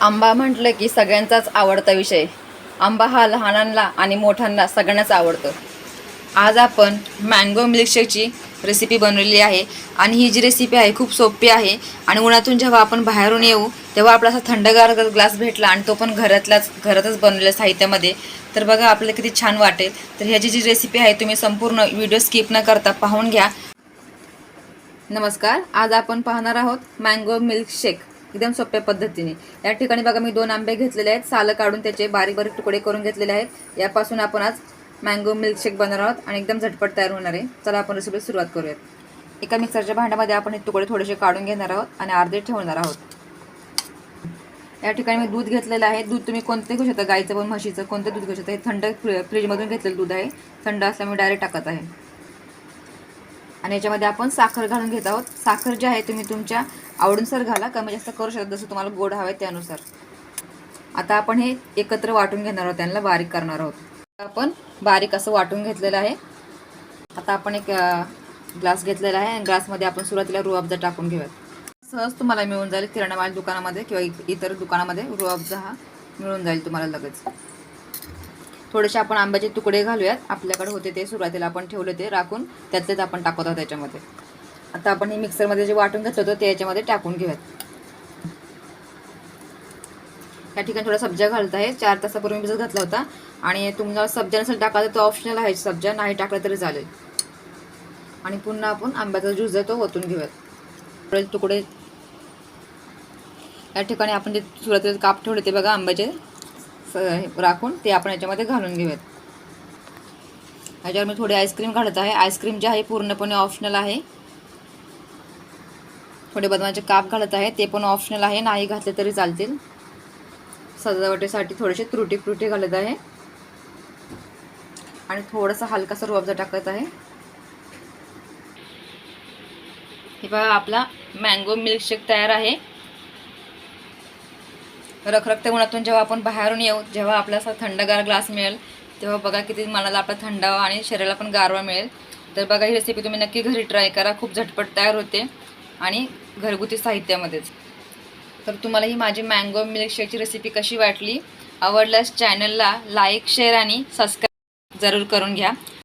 आंबा म्हटलं की सगळ्यांचाच आवडता विषय. आंबा हा लहानांना आणि मोठ्यांना सगळ्यांनाच आवडतो. आज आपण मँगो मिल्कशेकची रेसिपी बनवलेली आहे आणि ही जी रेसिपी आहे खूप सोपी आहे आणि उन्हातून जेव्हा आपण बाहेरून येऊ तेव्हा आपला असा थंडगार ग्लास भेटला आणि तो पण घरातलाच घरातच बनवलेल्या साहित्यामध्ये. तर बघा आपल्याला किती छान वाटेल. तर ह्याची जी रेसिपी आहे तुम्ही संपूर्ण व्हिडिओ स्किप न करता पाहून घ्या. नमस्कार. आज आपण पाहणार आहोत मँगो मिल्कशेक एकदम सोप्या पद्धतीने. या ठिकाणी बघा मी दोन आंबे घेतलेले आहेत. सालं काढून त्याचे बारीक बारीक तुकडे करून घेतलेले आहेत. यापासून आपण आज मँगो मिल्कशेक बनवणार आहोत आणि एकदम झटपट तयार होणार आहे. चला आपण रेसिपी सुरुवात करूयात. एका मिक्सरच्या भांड्यामध्ये आपण हे तुकडे थोडेसे काढून घेणार आहोत आणि अर्धे ठेवणार आहोत. या ठिकाणी मी दूध घेतलेलं आहे. दूध तुम्ही कोणते घेऊ शकता? गाईचं पण म्हशीचं. कोणतं दूध घेऊ शकता? हे थंड फ्री फ्रीजमधून घेतलेलं दूध आहे. थंड असल्यामुळे डायरेक्ट टाकत आहे. आणि याच्यामध्ये आपण साखर घालून घेत आहोत. साखर जी आहे तुम्ही तुमच्या आवडीनुसार घाला. कमी जास्त करू शकता जसं तुम्हाला गोड हवं आहे त्यानुसार. आता आपण हे एकत्र वाटून घेणार आहोत. त्यांना बारीक करणार आहोत. आपण बारीक असं वाटून घेतलेलं आहे. आता आपण एक ग्लास घेतलेला आहे आणि ग्लासमध्ये आपण सुरुवातीला रुअफजा टाकून घेऊयात. सहज तुम्हाला मिळून जाईल किराणा माल दुकानामध्ये किंवा इतर दुकानामध्ये रुअफजा हा मिळून जाईल तुम्हाला लगेच. थोडेसे आपण आंब्याचे तुकडे घालूयात. आपल्याकडे होते ते सुरुवातीला आपण ठेवले ते राखून. त्यातलेच आपण टाकत आहोत त्याच्यामध्ये आता आपण हे मिक्सरमध्ये जे वाटून घेतलं होतं ते याच्यामध्ये टाकून घेऊयात. या ठिकाणी थोडा सब्जा घालत आहे. चार तासापूर्वी मी भिजत घातला होता. आणि तुम्हाला सब्जा नसेल टाकला तर तो ऑप्शनल आहे. सब्जा नाही टाकला तरी चालेल. आणि पुन्हा आपण आंब्याचा ज्यूस आहे तो ओतून घेऊयात. तुकडे. या ठिकाणी आपण जे सुरुवातीला काप ठेवले ते बघा आंब्याचे. स- राखून ते आपण याच्यामध्ये घालून घेऊयात. ह्याच्यावर मी थोडी आईस्क्रीम घालत आहे. आईस्क्रीम जे आहे पूर्णपणे ऑप्शनल आहे. थोडे बदामाचे काप घालत आहे. ते पण ऑप्शनल आहे. नाही घातले तरी चालतील. सजावटीसाठी थोडेसे त्रुटी फ्रुटी घालत आहे. आणि थोडासा हलकासा रुअबजा टाकत आहे. हे बघा आपला मँगो मिल्कशेक तयार आहे. रखरखत्या उन्हातून जेव्हा आपण बाहेरून येऊ जेव्हा आपल्याला असा थंडगार ग्लास मिळेल तेव्हा बघा किती मनाला आपला थंडावा आणि शरीराला पण गारवा मिळेल. तर बघा ही रेसिपी तुम्ही नक्की घरी ट्राय करा. खूप झटपट तयार होते. आणि घरगुती साहित्यामध्येच. तर तुम्हाला ही माझी मँगो मिल्कशेकची रेसिपी कशी वाटली आवडल्यास चॅनलला लाईक शेअर आणि सबस्क्राईब जरूर करून घ्या.